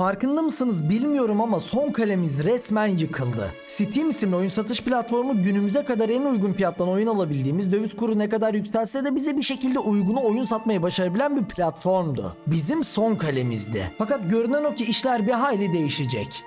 Farkında mısınız bilmiyorum ama son kalemiz resmen yıkıldı. Steam isimli oyun satış platformu günümüze kadar en uygun fiyattan oyun alabildiğimiz döviz kuru ne kadar yükselse de bize bir şekilde uygunu oyun satmayı başarabilen bir platformdu. Bizim son kalemizdi. Fakat görünen o ki işler bir hayli değişecek.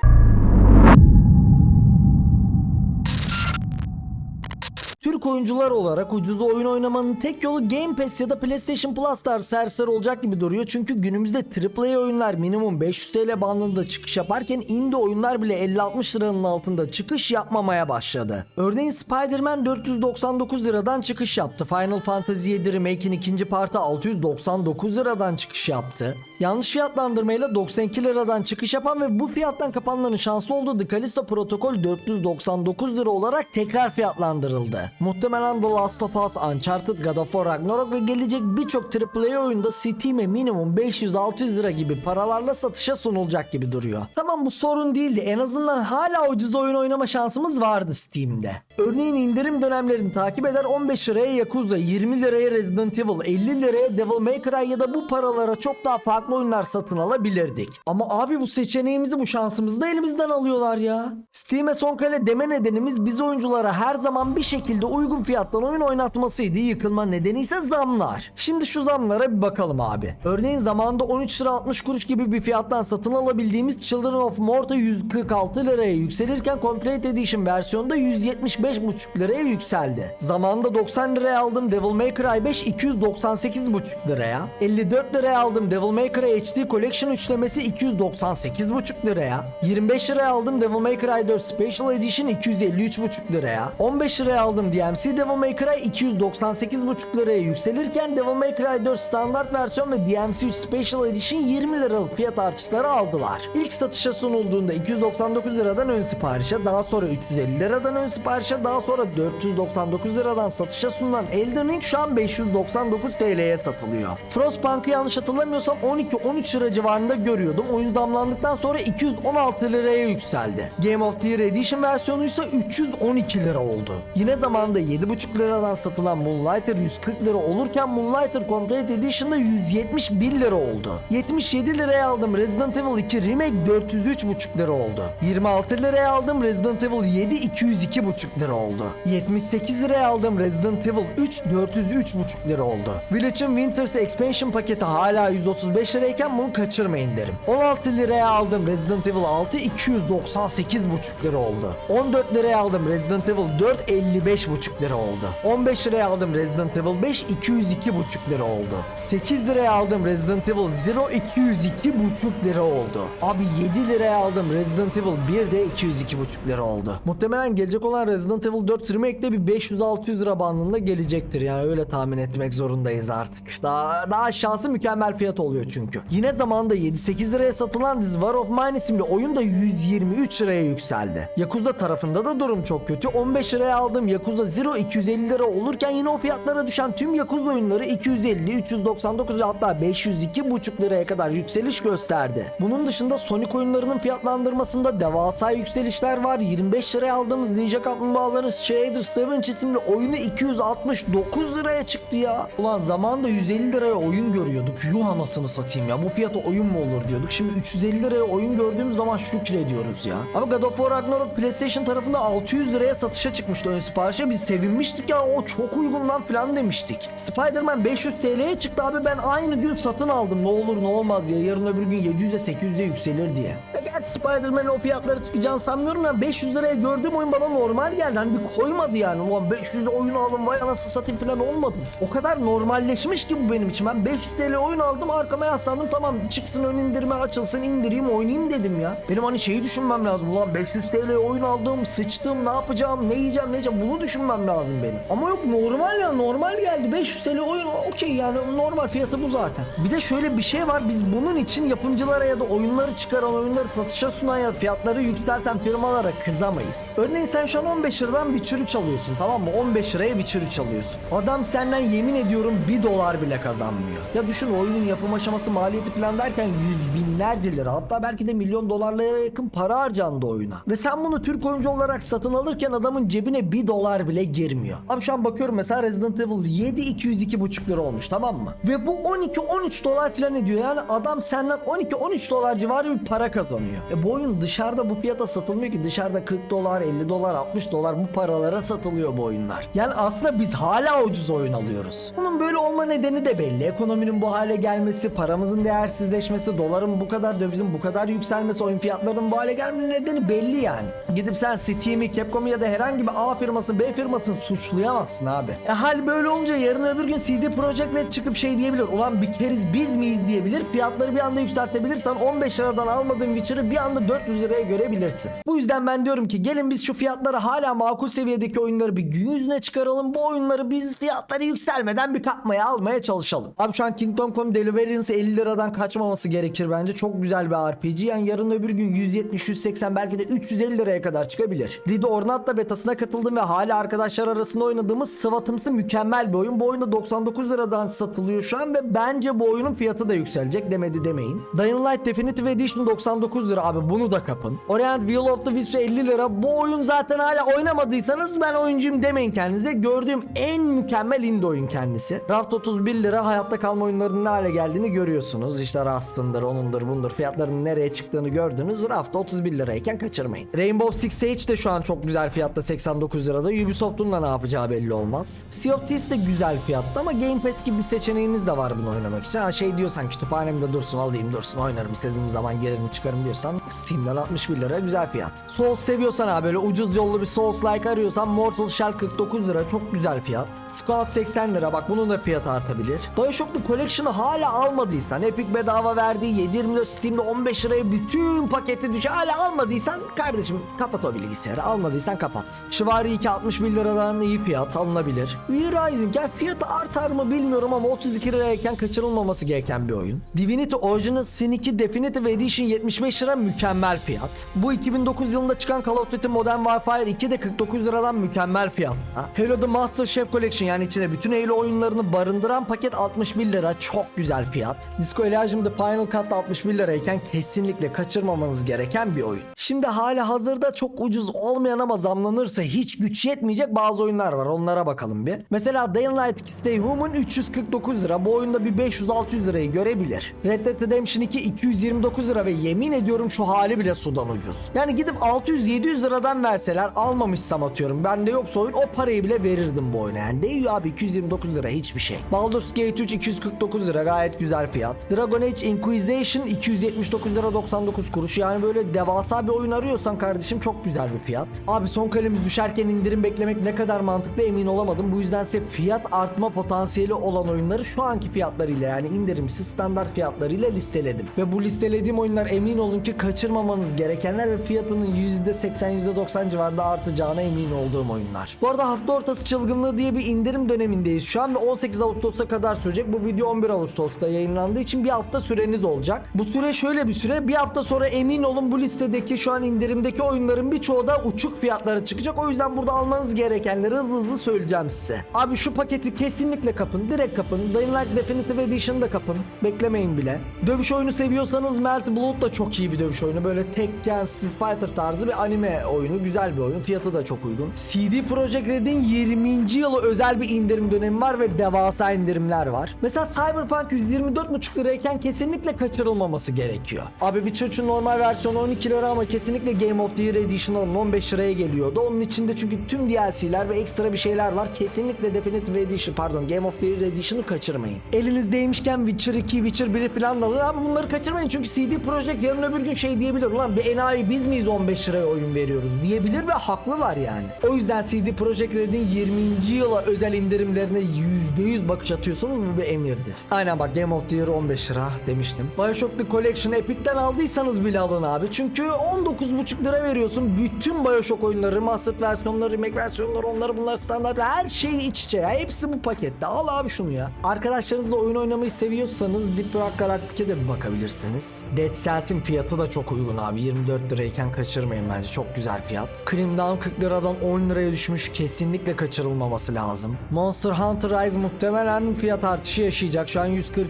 Türk oyuncular olarak ucuzda oyun oynamanın tek yolu Game Pass ya da PlayStation Plus tarzı servisler olacak gibi duruyor. Çünkü günümüzde AAA oyunlar minimum 500 TL bandında çıkış yaparken indie oyunlar bile 50-60 liranın altında çıkış yapmamaya başladı. Örneğin Spider-Man 499 liradan çıkış yaptı. Final Fantasy 7 Remake'in ikinci partı 699 liradan çıkış yaptı. Yanlış fiyatlandırmayla 92 liradan çıkış yapan ve bu fiyattan kapanların şanslı olduğu The Callisto Protocol 499 lira olarak tekrar fiyatlandırıldı. Muhtemelen The Last of Us, Uncharted, God of War Ragnarok ve gelecek birçok AAA oyunda Steam'e minimum 500-600 lira gibi paralarla satışa sunulacak gibi duruyor. Tamam bu sorun değildi. En azından hala ucuz oyun oynama şansımız vardı Steam'de. Örneğin indirim dönemlerini takip eder 15 liraya Yakuza, 20 liraya Resident Evil, 50 liraya Devil May Cry ya da bu paralara çok daha farklı oyunlar satın alabilirdik. Ama abi bu seçeneğimizi bu şansımızı da elimizden alıyorlar ya. Steam'e son kale deme nedenimiz biz oyunculara her zaman bir şekilde uygun fiyattan oyun oynatmasıydı. Yıkılma nedeni ise zamlar. Şimdi şu zamlara bir bakalım abi. Örneğin zamanında 13 lira 60 kuruş gibi bir fiyattan satın alabildiğimiz Children of Morta 146 liraya yükselirken Complete Edition versiyonda 175,5 liraya yükseldi. Zamanında 90 liraya aldım Devil May Cry 5 298,5 liraya. 54 liraya aldım Devil May Cry HD Collection üçlemesi 298,5 liraya. 25 liraya aldım Devil May Cry 4 Special Edition 253,5 liraya. 15 liraya aldım DMC Devil May Cry 298,5 liraya yükselirken Devil May Cry 4 standart versiyon ve DMC 3 Special Edition 20 liralık fiyat artışları aldılar. İlk satışa sunulduğunda 299 liradan ön siparişe, daha sonra 350 liradan ön siparişe, daha sonra 499 liradan satışa sunulan Elden Ring şu an 599 TL'ye satılıyor. Frostpunk'ı yanlış hatırlamıyorsam 12-13 lira civarında görüyordum. Oyun zamlandıktan sonra 216 liraya yükseldi. Game of the Year Edition versiyonu ise 312 lira oldu. Yine zamanda 7,5 liradan satılan Moonlighter 140 lira olurken Moonlighter Complete Edition'da 171 lira oldu. 77 liraya aldım Resident Evil 2 Remake 403,5 lira oldu. 26 liraya aldım Resident Evil 7 202,5 lira oldu. 78 liraya aldım Resident Evil 3 403,5 lira oldu. Village'ın Winters Expansion paketi hala 135 lirayken bunu kaçırmayın derim. 16 liraya aldım Resident Evil 6 298,5 lira oldu. 14 liraya aldım Resident Evil 4 55,5 lira oldu. 15 liraya aldım Resident Evil 5 202,5 lira oldu. 8 liraya aldım Resident Evil Zero 202,5 lira oldu. Abi 7 liraya aldım Resident Evil 1 de 202,5 lira oldu. Muhtemelen gelecek olan Resident Evil 4 remake de bir 500-600 lira bandında gelecektir. Yani öyle tahmin etmek zorundayız artık. Daha, daha aşağısı mükemmel fiyat oluyor çünkü. Yine zamanda 7-8 liraya satılan This War of Mine isimli oyun da 123 liraya yükseldi. Yakuza tarafında da durum çok kötü. 15 liraya aldığım Yakuza Zero 250 lira olurken yine o fiyatlara düşen tüm Yakuza oyunları 250, 399 ve hatta 502,5 liraya kadar yükseliş gösterdi. Bunun dışında Sonic oyunlarının fiyatlandırmasında devasa yükselişler var. 25 liraya aldığımız Ninja Kaplumbağaların Shader Savage isimli oyunu 269 liraya çıktı ya. Ulan zamanında 150 liraya oyun görüyorduk. Yuh anasını satayım ya. Bu fiyata oyun mu olur diyorduk. Şimdi 350 liraya oyun gördüğümüz zaman şükrediyoruz ya. Ama God of War Ragnarok PlayStation tarafında 600 liraya satışa çıkmıştı ön siparişe. Biz sevinmiştik ya o çok uygun lan falan demiştik. Spider-Man 500 TL'ye çıktı abi ben aynı gün satın aldım. Ne olur ne olmaz ya yarın öbür gün 700'e 800'e yükselir diye. Ya gerçi Spider-Man'in o fiyatları çıkacağını sanmıyorum ya 500 liraya gördüğüm oyun bana normal geldi. Hani bir koymadı yani. Ulan 500 lira oyun aldım vay anasını satayım falan olmadım. O kadar normalleşmiş ki bu benim için. Ben 500 TL oyun aldım arkama yaslandım tamam çıksın ön indirme açılsın indireyim oynayayım dedim ya. Benim hani şeyi düşünmem lazım. Ulan 500 TL oyun aldım sıçtım ne yapacağım ne yiyeceğim ne yiyeceğim bunu düşünmem lazım benim. Ama yok normal ya normal geldi 500 TL oyun okey yani normal fiyatı bu zaten. Bir de şöyle bir şey var biz bunun için yapımcılara ya da oyunları çıkaran oyunları satış satışa sunan ya fiyatları yükselten firmalara kızamayız. Örneğin sen şu an 15 liradan Witcher 3 alıyorsun tamam mı? 15 liraya Witcher 3 alıyorsun. Adam senden yemin ediyorum 1 dolar bile kazanmıyor. Ya düşün oyunun yapım aşaması maliyeti falan derken yüz binlerce lira hatta belki de milyon dolarlara yakın para harcandı oyuna. Ve sen bunu Türk oyuncu olarak satın alırken adamın cebine 1 dolar bile girmiyor. Abi şu an bakıyorum mesela Resident Evil 7 202,5 lira olmuş tamam mı? Ve bu 12-13 dolar falan ediyor yani adam senden 12-13 dolar civarı bir para kazanıyor. E bu oyun dışarıda bu fiyata satılmıyor ki dışarıda 40 dolar 50 dolar 60 dolar bu paralara satılıyor bu oyunlar. Yani aslında biz hala ucuz oyun alıyoruz. Bunun böyle olma nedeni de belli. Ekonominin bu hale gelmesi, paramızın değersizleşmesi, doların bu kadar dövizin bu kadar yükselmesi, oyun fiyatlarının bu hale gelmenin nedeni belli yani. Gidip sen Steam'i, Capcom'u ya da herhangi bir A firması, B firmasını suçlayamazsın abi. E hal böyle olunca yarın öbür gün CD Projekt Red çıkıp şey diyebilir. Ulan bir keriz biz miyiz diyebilir. Fiyatları bir anda yükseltebilirsen 15 liradan almadığın Witcher'ı bir anda 400 liraya görebilirsin. Bu yüzden ben diyorum ki gelin biz şu fiyatları hala makul seviyedeki oyunları bir gün yüzüne çıkaralım. Bu oyunları biz fiyatları yükselmeden bir kapmaya almaya çalışalım. Abi şu an Kingdom Come Deliverance 50 liradan kaçmaması gerekir bence. Çok güzel bir RPG. Yani yarın öbür gün 170, 180 belki de 350 liraya kadar çıkabilir. Rido Ornat'la betasına katıldım ve hala arkadaşlar arasında oynadığımız Sıvatımsı mükemmel bir oyun. Bu oyunda 99 liradan satılıyor şu an ve bence bu oyunun fiyatı da yükselecek demedi demeyin. Dying Light Definitive Edition 99 lira abi bunu da kapın. Orient Wheel of the Wisps 50 lira. Bu oyun zaten hala oynamadıysanız ben oyuncuyum demeyin kendinize. Gördüğüm en mükemmel indie oyun kendisi. Raft 31 lira hayatta kalma oyunlarının ne hale geldiğini görüyorsunuz. İşte Rust'ındır, onundur, bundur. Fiyatlarının nereye çıktığını gördünüz. Raft 31 lirayken kaçırmayın. Rainbow Six Siege de şu an çok güzel fiyatta 89 lirada. Ubisoft'un da ne yapacağı belli olmaz. Sea of Thieves de güzel fiyatta ama Game Pass gibi bir seçeneğiniz de var bunu oynamak için. Ha şey diyorsan kütüphanemde dursun alayım dursun oynarım istediğim zaman girerim çıkarım diyorsan Steam'den 61 lira güzel fiyat. Souls seviyorsan ha böyle ucuz yollu bir Souls like arıyorsan Mortal Shell 49 lira çok güzel fiyat. Squad 80 lira bak bunun da fiyatı artabilir. Bioshock The Collection'ı hala almadıysan Epic bedava verdiği 7.24 Steam'de 15 liraya bütün paketi düşe hala almadıysan kardeşim kapat o bilgisayarı almadıysan kapat. Shivari 2 61 liradan iyi fiyat alınabilir. V-Rising ya fiyatı artar mı bilmiyorum ama 32 lirayken kaçırılmaması gereken bir oyun. Divinity Original Sin 2 Definitive Edition 75 lira mükemmel fiyat. Bu 2009 yılında çıkan Call of Duty Modern Warfare 2 de 49 liradan mükemmel fiyat. Ha? Halo The Master Chef Collection yani içine bütün Halo oyunlarını barındıran paket 61 lira çok güzel fiyat. Disco Elysium The Final Cut da 61 lirayken kesinlikle kaçırmamanız gereken bir oyun. Şimdi hala hazırda çok ucuz olmayan ama zamlanırsa hiç güç yetmeyecek bazı oyunlar var onlara bakalım bir. Mesela Dying Light 2 Stay Human 349 lira bu oyunda bir 500-600 lirayı görebilir. Red Dead Redemption 2 229 lira ve yemin ediyorum şu hali bile sudan ucuz. Yani gidip 600-700 liradan verseler almamışsam atıyorum bende yoksa oyun o parayı bile verirdim bu oyuna. Yani değiyor abi 229 lira hiçbir şey. Baldur's Gate 3 249 lira gayet güzel fiyat. Dragon Age Inquisition 279 lira 99 kuruş yani böyle devasa bir oyun arıyorsan kardeşim çok güzel bir fiyat. Abi son kalemiz düşerken indirim beklemek ne kadar mantıklı emin olamadım. Bu yüzden size fiyat artma potansiyeli olan oyunları şu anki fiyatlarıyla yani indirimsiz standart fiyatlarıyla listeledim. Ve bu listelediğim oyunlar emin olun ki kaçırmamanız gerekenler ve fiyatının %80 %90 civarında artacağına emin olduğum oyunlar. Bu arada hafta ortası çılgınlığı diye bir indirim dönemindeyiz şu an ve 18 Ağustos'a kadar sürecek. Bu video 11 Ağustos'ta yayınlandığı için bir hafta süreniz olacak. Bu süre şöyle bir süre. Bir hafta sonra emin olun bu listedeki şu an indirimdeki oyunların birçoğu da uçuk fiyatları çıkacak. O yüzden burada almanız gerekenleri hızlı hızlı söyleyeceğim size. Abi şu paketi kesinlikle kapın. Direkt kapın. Dying Light Definitive Edition'ı da kapın. Beklemeyin bile. Dövüş oyunu seviyorsanız Melt Blood da çok iyi bir dövüş oyunu. Böyle Tekken, Street Fighter tarzı bir anime oyunu. Güzel bir oyun. Fiyatı da çok uygun. CD Projekt Red'in 20. yılı özel bir indirim dönemi var ve devasa indirimler var. Mesela Cyberpunk 124,5 lirayken kesinlikle kaçırılmaması gerekiyor. Abi Witcher 3'ün normal versiyonu 12 lira ama kesinlikle Game of the Year Edition alın 15 liraya geliyordu. Onun içinde çünkü tüm DLC'ler ve ekstra bir şeyler var. Kesinlikle Definitive Edition pardon Game of the Year Edition'ı kaçırmayın. Elinizdeymişken Witcher 2, Witcher 1'i falan da alın. Abi bunları kaçırmayın çünkü CD Projekt yarın öbür gün şey diyebilir. Ulan bir enayi biz miyiz 15 liraya oyun veriyoruz diyebilir ve haklılar yani. O yüzden CD Projekt Red'in 20. yıla özel indirimlerine %100 bakış atıyorsunuz bu bir emirdir. Aynen bak Game of the Year 15 lira demiştim. Bioshock The Collection Epic'ten aldıysanız bile alın abi. Çünkü 19,5 lira veriyorsun. Bütün Bioshock oyunları, remastered versiyonları, remake versiyonları, onları bunlar standart her şey iç içe ya. Hepsi bu pakette. Al abi şunu ya. Arkadaşlarınızla oyun oynamayı seviyorsanız Deep Rock Galactic'e de bakabilirsiniz. Dead Cells'in fiyatı da da çok uygun abi. 24 lirayken kaçırmayın bence. Çok güzel fiyat. Cream Down 40 liradan 10 liraya düşmüş. Kesinlikle kaçırılmaması lazım. Monster Hunter Rise muhtemelen fiyat artışı yaşayacak. Şu an 142,5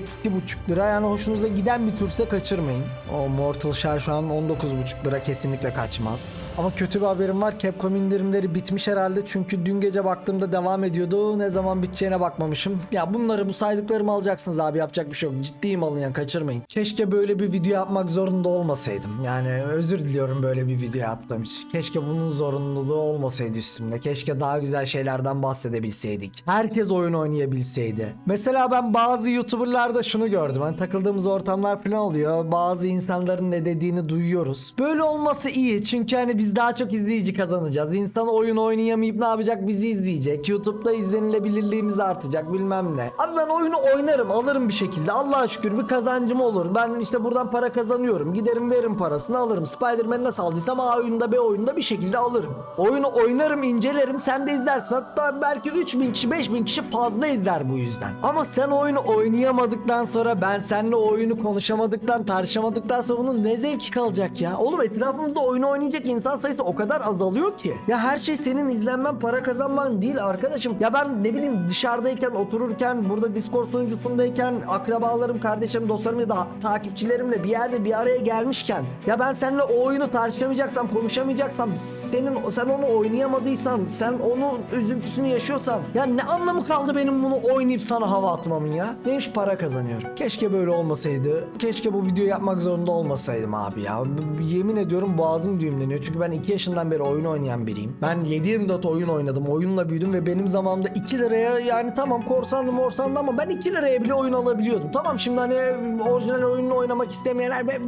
lira. Yani hoşunuza giden bir türse kaçırmayın. O Mortal Shell şu an 19,5 lira kesinlikle kaçmaz. Ama kötü bir haberim var. Capcom indirimleri bitmiş herhalde. Çünkü dün gece baktığımda devam ediyordu. Ne zaman biteceğine bakmamışım. Ya bunları bu saydıklarımı alacaksınız abi. Yapacak bir şey yok. Ciddiyim alın yani kaçırmayın. Keşke böyle bir video yapmak zorunda olmasaydım. Yani özür diliyorum böyle bir video yaptığım için. Keşke bunun zorunluluğu olmasaydı üstümde. Keşke daha güzel şeylerden bahsedebilseydik. Herkes oyun oynayabilseydi. Mesela ben bazı YouTuber'larda şunu gördüm. Hani takıldığımız ortamlar falan oluyor. Bazı insanların ne dediğini duyuyoruz. Böyle olması iyi. Çünkü hani biz daha çok izleyici kazanacağız. İnsan oyun oynayamayıp ne yapacak? Bizi izleyecek. YouTube'da izlenilebilirliğimiz artacak bilmem ne. Abi ben oyunu oynarım alırım bir şekilde. Allah'a şükür bir kazancım olur. Ben işte buradan para kazanıyorum. Giderim veririm parasını alırım. Spider-Man'i nasıl aldıysam A oyunda B oyunda bir şekilde alırım. Oyunu oynarım incelerim. Sen de izlersin. Hatta belki 3000 kişi 5000 kişi fazla izler bu yüzden. Ama sen oyunu oynayamadıktan sonra ben seninle oyunu konuşamadıktan tartışamadıktan sonra bunun ne zevki kalacak ya? Oğlum etrafımızda oyunu oynayacak insan sayısı o kadar azalıyor ki. Ya her şey senin izlenmen para kazanman değil arkadaşım. Ya ben ne bileyim dışarıdayken otururken burada Discord sunucusundayken akrabalarım, kardeşlerim, dostlarım ya da takipçilerimle bir yerde bir araya gelmişken ya ben seninle o oyunu tartışamayacaksam, konuşamayacaksam senin sen onu oynayamadıysan, sen onun üzüntüsünü yaşıyorsan ya ne anlamı kaldı benim bunu oynayıp sana hava atmamın ya? Neymiş para kazanıyorum. Keşke böyle olmasaydı. Keşke bu videoyu yapmak zorunda olmasaydım abi ya. Yemin ediyorum boğazım düğümleniyor. Çünkü ben 2 yaşından beri oyun oynayan biriyim. Ben 7-24 oyun oynadım. Oyunla büyüdüm ve benim zamanımda 2 liraya yani tamam korsandı morsandı ama ben 2 liraya bile oyun alabiliyordum. Tamam şimdi hani orijinal oyununu oynamak istemeyenler be-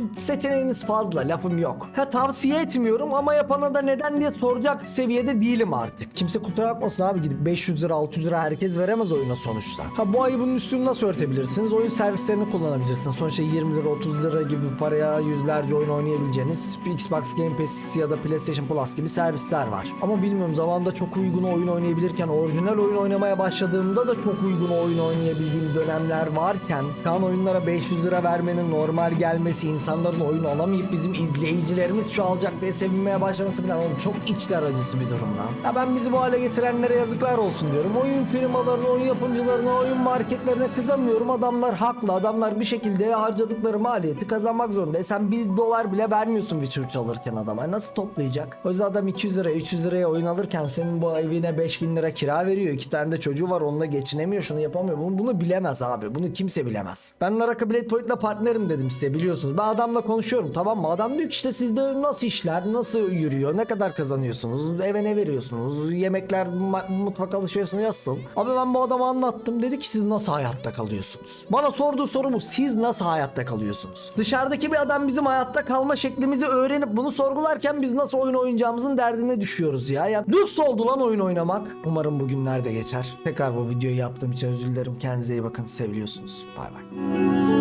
seçeneğiniz fazla lafım yok. Ha tavsiye etmiyorum ama yapana da neden diye soracak seviyede değilim artık. Kimse kusura bakmasın abi gidip 500 lira 600 lira herkes veremez oyuna sonuçta. Ha bu ayı bunun üstünü nasıl örtebilirsiniz? Oyun servislerini kullanabilirsiniz. Sonuçta 20 lira 30 lira gibi paraya yüzlerce oyun oynayabileceğiniz Xbox Game Pass ya da PlayStation Plus gibi servisler var. Ama bilmiyorum zamanda çok uygun oyun oynayabilirken orijinal oyun oynamaya başladığımda da çok uygun oyun oynayabildiğim dönemler varken şu an oyunlara 500 lira vermenin normal gelmesi insanların oyun alamayıp bizim izleyicilerimiz çoğalacak diye sevinmeye başlaması falan oğlum çok içler acısı bir durum lan. Ya ben bizi bu hale getirenlere yazıklar olsun diyorum. Oyun firmalarına, oyun yapımcılarına, oyun marketlerine kızamıyorum. Adamlar haklı. Adamlar bir şekilde harcadıkları maliyeti kazanmak zorunda. E sen bir dolar bile vermiyorsun bir çocuk alırken adama. Nasıl toplayacak? O yüzden adam 200 lira, 300 liraya oyun alırken senin bu evine 5000 lira kira veriyor. İki tane de çocuğu var onunla geçinemiyor, şunu yapamıyor. Bunu, bunu bilemez abi. Bunu kimse bilemez. Ben Naraka Blade Point'le partnerim dedim size biliyorsunuz. Ben adamla konuşuyorum tamam mı? Adam diyor ki işte sizde nasıl işler, nasıl yürüyor, ne kadar kazanıyorsunuz, eve ne veriyorsunuz, yemekler, mutfak alışverişi nasıl? Abi ben bu adama anlattım. Dedi ki siz nasıl hayatta kalıyorsunuz? Bana sorduğu soru bu. Siz nasıl hayatta kalıyorsunuz? Dışarıdaki bir adam bizim hayatta kalma şeklimizi öğrenip bunu sorgularken biz nasıl oyun oynayacağımızın derdine düşüyoruz ya. ya lüks oldu lan oyun oynamak. Umarım bu günler de geçer. Tekrar bu videoyu yaptığım için özür dilerim. Kendinize iyi bakın. Seviliyorsunuz. Bay bay.